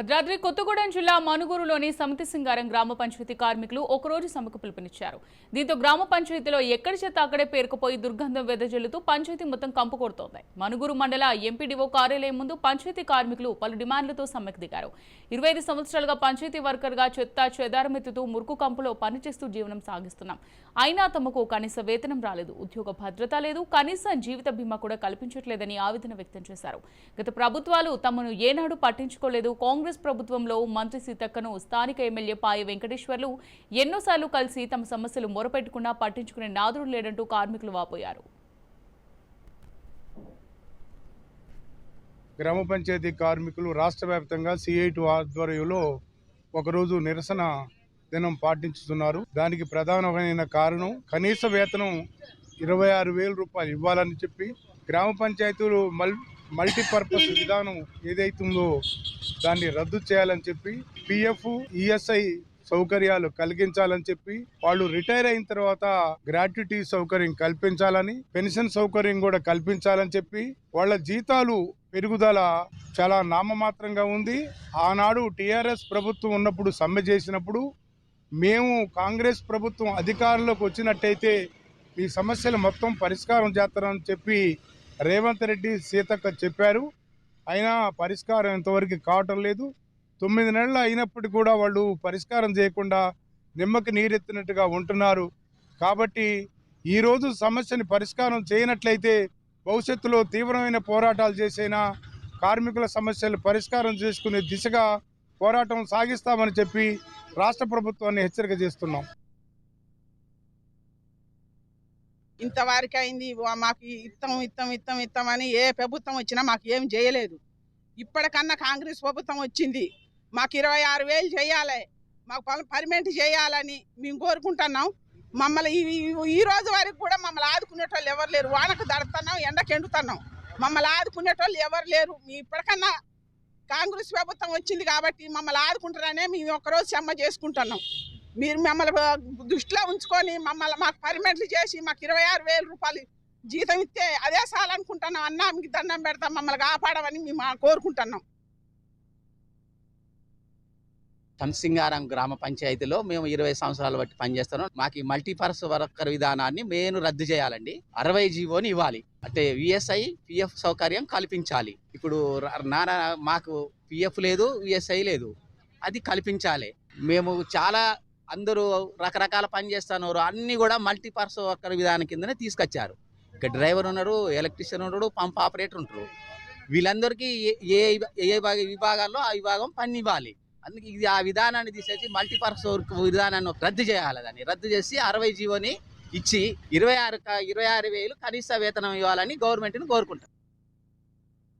భద్రాద్రి కొత్తగూడెం జిల్లా మనుగూరులోని సమితి సింగారం గ్రామ పంచాయతీ కార్మికులు ఒకరోజు సమ్మెకు పిలుపునిచ్చారు. దీంతో గ్రామ పంచాయతీలో ఎక్కడి చేత అక్కడే పేరుకుపోయి దుర్గంధం వెదజల్లుతూ పంచాయతీ మొత్తం కంపు కొడుతోంది. మనుగూరు మండల ఎంపీడీఓ కార్యాలయం ముందు పంచాయతీ కార్మికులు పలు డిమాండ్లతో సమ్మెకు దిగారు. ఇరవై ఐదు సంవత్సరాలుగా పంచాయతీ వర్కర్గా చెత్త చెదారమెత్తుతూ మురుకు కంపులో పనిచేస్తూ జీవనం సాగిస్తున్నాం. అయినా తమకు కనీస వేతనం రాలేదు. ఉద్యోగ భద్రత లేదు. కనీస జీవిత బీమా కూడా కల్పించట్లేదని ఆవేదన వ్యక్తం చేశారు. గత ప్రభుత్వాలు తమను ఏనాడు పట్టించుకోలేదు. కాంగ్రెస్ ప్రభుత్వంలో మంత్రి సీతక్కను స్థానిక ఎమ్మెల్యే పాయ వెంకటేశ్వర్లు ఎన్నోసార్లు కలిసి తమ సమస్యలు మొరపెట్టుకున్నా పట్టించుకునే నాదుడు లేడంటూ కార్మికులు వాపోయారు. గ్రామ పంచాయతీ కార్మికులు రాష్ట్ర వ్యాప్తంగా సిఐటి ఆధ్వర్యంలో ఒకరోజు నిరసన దినం పాటించుతున్నారు. దానికి ప్రధానమైన కారణం కనీస వేతనం ఇరవై ఆరు వేల రూపాయలు ఇవ్వాలని చెప్పి గ్రామ పంచాయతీలు మల్ మల్టీపర్పస్ విధానం ఏదైతుందో దాన్ని రద్దు చేయాలని చెప్పి పిఎఫ్ ఈఎస్ఐ సౌకర్యాలు కలిగించాలని చెప్పి వాళ్ళు రిటైర్ అయిన తర్వాత గ్రాట్యుటీ సౌకర్యం కల్పించాలని పెన్షన్ సౌకర్యం కూడా కల్పించాలని చెప్పి వాళ్ళ జీతాలు పెరుగుదల చాలా నామమాత్రంగా ఉంది. ఆనాడు టిఆర్ఎస్ ప్రభుత్వం ఉన్నప్పుడు సమ్మె చేసినప్పుడు మేము కాంగ్రెస్ ప్రభుత్వం అధికారంలోకి వచ్చినట్టయితే ఈ సమస్యలు మొత్తం పరిష్కారం చేస్తారని చెప్పి రేవంత్ రెడ్డి సీతక్క చెప్పారు. అయినా పరిష్కారం ఇంతవరకు కావటం లేదు. తొమ్మిది నెలలు అయినప్పటికీ కూడా వాళ్ళు పరిష్కారం చేయకుండా నిమ్మకి నీరెత్తినట్టుగా ఉంటున్నారు. కాబట్టి ఈరోజు సమస్యని పరిష్కారం చేయనట్లయితే భవిష్యత్తులో తీవ్రమైన పోరాటాలు చేసైనా కార్మికుల సమస్యలు పరిష్కారం చేసుకునే దిశగా పోరాటం సాగిస్తామని చెప్పి రాష్ట్ర ప్రభుత్వాన్ని హెచ్చరిక చేస్తున్నాం. ఇంతవరకు అయింది వా- మాకు ఇత్తం ఇత్తం ఇత్తం ఇత్తం అని ఏ ప్రభుత్వం వచ్చినా మాకు ఏం చేయలేదు. ఇప్పటికన్నా కాంగ్రెస్ ప్రభుత్వం వచ్చింది. మాకు ఇరవై ఆరు వేలు చేయాలి. మాకు పర్- పర్మనెంట్ చేయాలని మేము కోరుకుంటున్నాం. మమ్మల్ని ఈ- రోజు వరకు కూడా మమ్మల్ని ఆదుకునేటోళ్ళు ఎవరు లేరు. వానకు దడుతున్నాం ఎండకు ఎండుతున్నాం. మమ్మల్ని ఆదుకునేటోళ్ళు ఎవరు లేరు. మీ ఇప్పటికన్నా కాంగ్రెస్ ప్రభుత్వం వచ్చింది కాబట్టి మమ్మల్ని ఆదుకుంటారనే మేము ఒకరోజు సమ్మ చేసుకుంటున్నాం. మీరు మమ్మల్ని దృష్టిలో ఉంచుకొని మమ్మల్ని మాకు పర్మనెంట్లు చేసి మాకు ఇరవై ఆరు వేల రూపాయలు జీతం ఇస్తే అదే చాలనుకుంటున్నాం అన్నా మీకు దండం పెడతాం. మమ్మల్ని కాపాడమని మేము కోరుకుంటున్నాం. సంసింగారం గ్రామ పంచాయతీలో మేము ఇరవై సంవత్సరాలు బట్టి పనిచేస్తున్నాం. మాకు ఈ మల్టీపర్స్ వర్కర్ విధానాన్ని మేము రద్దు చేయాలండి. అరవై జీవోని ఇవ్వాలి. అంటే విఎస్ఐ పిఎఫ్ సౌకర్యం కల్పించాలి. ఇప్పుడు ర- నానా మాకు పిఎఫ్ లేదు విఎస్ఐ లేదు. అది కల్పించాలి. మేము చాలా అందరూ రకరకాల పని చేస్తున్నారు. అన్నీ కూడా మల్టీపర్స్ వర్కర్ విధానం కిందనే తీసుకొచ్చారు. ఇక డ్రైవర్ ఉన్నారు ఎలక్ట్రీషియన్ ఉన్నాడు పంప్ ఆపరేటర్ ఉంటారు. వీళ్ళందరికీ ఏ ఏ ఏ విభాగ- విభాగాల్లో ఆ విభాగం పని ఇవ్వాలి అందుకే ఇది ఆ విధానాన్ని తీసేసి మల్టీపర్స్ వర్క్ విధానాన్ని రద్దు చేయాలి దాన్ని. రద్దు చేసి అరవై జీవోని ఇచ్చి ఇరవై ఆరు ఇరవై ఆరు వేలు కనీస వేతనం ఇవ్వాలని గవర్నమెంట్ని కోరుకుంటాం.